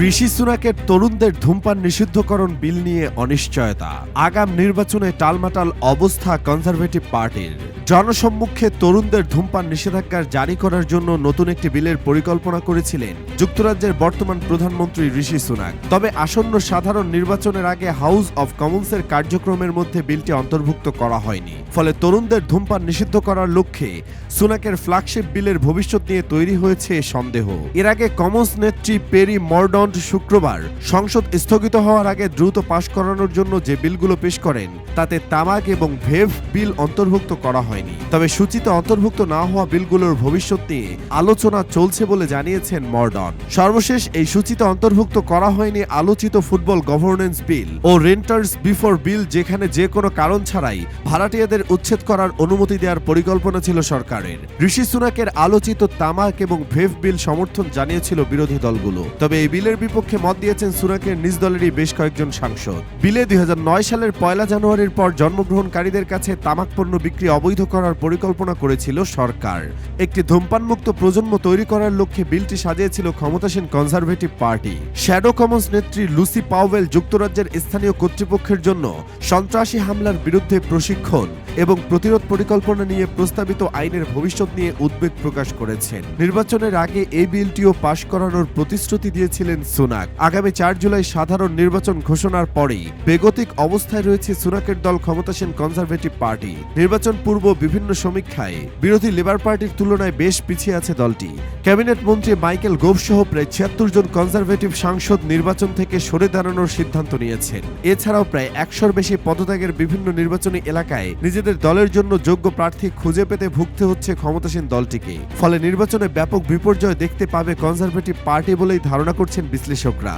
ঋষি সুনাকের তরুণদের ধূমপান নিষিদ্ধকরণ বিল নিয়ে অনিশ্চয়তা। আগাম নির্বাচনে টালমাটাল অবস্থা কনজারভেটিভ পার্টির। জনসম্মুখে তরুণদের ধূমপান নিষেধাজ্ঞা জারি করার জন্য নতুন একটি বিলের পরিকল্পনা করেছিলেন যুক্তরাজ্যের বর্তমান প্রধানমন্ত্রী ঋষি সুনাক। তবে আসন্ন সাধারণ নির্বাচনের আগে হাউস অব কমন্সের কার্যক্রমের মধ্যে বিলটি অন্তর্ভুক্ত করা হয়নি। ফলে তরুণদের ধূমপান নিষিদ্ধ করার লক্ষ্যে সুনাকের ফ্ল্যাগশিপ বিলের ভবিষ্যৎ নিয়ে তৈরি হয়েছে সন্দেহ। এর আগে কমন্স নেত্রী পেরি মর্ডন্ট শুক্রবার সংসদ স্থগিত হওয়ার আগে দ্রুত পাশ করানোর জন্য যে বিলগুলো পেশ করেন, তাতে তামাক এবং ভেভ বিল অন্তর্ভুক্ত করা হয়নি। তবে সূচিতে অন্তর্ভুক্ত না হওয়া বিলগুলোর ভবিষ্যৎ নিয়ে আলোচনা চলছে বলে জানিয়েছেন মর্ডন। সর্বশেষ এই সূচিতে অন্তর্ভুক্ত করা হয়নি আলোচিত ফুটবল গভর্নেন্স বিল ও রেন্টার্স বিফোর বিল যেখানে যে কোনো কারণ ছাড়াই ভাড়াটিয়াদের উচ্ছেদ করার অনুমতি দেওয়ার পরিকল্পনা ছিল সরকারের। ঋষি সুনাকের আলোচিত তামাক এবং ভেভ বিল সমর্থন জানিয়েছিল বিরোধী দলগুলো। তবে এই বিলের বিপক্ষে মত দিয়েছেন সুনাকের নিজ দলেরই বেশ কয়েকজন সাংসদ। বিলে দুই হাজার নয় সালের পয়লা জানুয়ারির পর জন্মগ্রহণকারীদের কাছে তামাক পণ্য বিক্রি অবৈধ করার পরিকল্পনা করেছিল সরকার। একটি ধূমপানমুক্ত প্রজন্ম তৈরি করার লক্ষ্যে বিলটি সাজিয়েছিল ক্ষমতাসীন কনজারভেটিভ পার্টি। শ্যাডো কমন্স নেত্রী লুসি পাওয়েল যুক্তরাজ্যের স্থানীয় কর্তৃপক্ষের জন্য সন্ত্রাসী হামলার বিরুদ্ধে প্রশিক্ষণ। এবং প্রতিরোধ পরিকল্পনা নিয়ে প্রস্তাবিত আইনের ভবিষ্যৎ নিয়ে উদ্বেগ প্রকাশ করেছেন। নির্বাচনের আগে এই বিলটিও পাশ করানোর প্রতিশ্রুতি দিয়েছিলেন সুনাক। আগামী চার জুলাই সাধারণ নির্বাচন ঘোষণার পরেই বেগতিক অবস্থায় রয়েছে সুনাকের দল ক্ষমতাসীন কনজারভেটিভ পার্টি। নির্বাচন পূর্ব বিভিন্ন সমীক্ষায় বিরোধী লেবার পার্টির তুলনায় বেশ পিছিয়ে আছে দলটি। ক্যাবিনেট মন্ত্রী মাইকেল গোভ সহ প্রায় ছিয়াত্তর জন কনজারভেটিভ সাংসদ নির্বাচন থেকে সরে দাঁড়ানোর সিদ্ধান্ত নিয়েছেন। এছাড়াও প্রায় একশোর বেশি পদত্যাগের বিভিন্ন নির্বাচনী এলাকায় নিজেদের দলের জন্য যোগ্য প্রার্থী খুঁজে পেতে ভুগতে হচ্ছে ক্ষমতাসীন দলটিকে। ফলে নির্বাচনে ব্যাপক বিপর্যয় দেখতে পাবে কনজারভেটিভ পার্টি বলেই ধারণা করছেন বিশ্লেষকরা।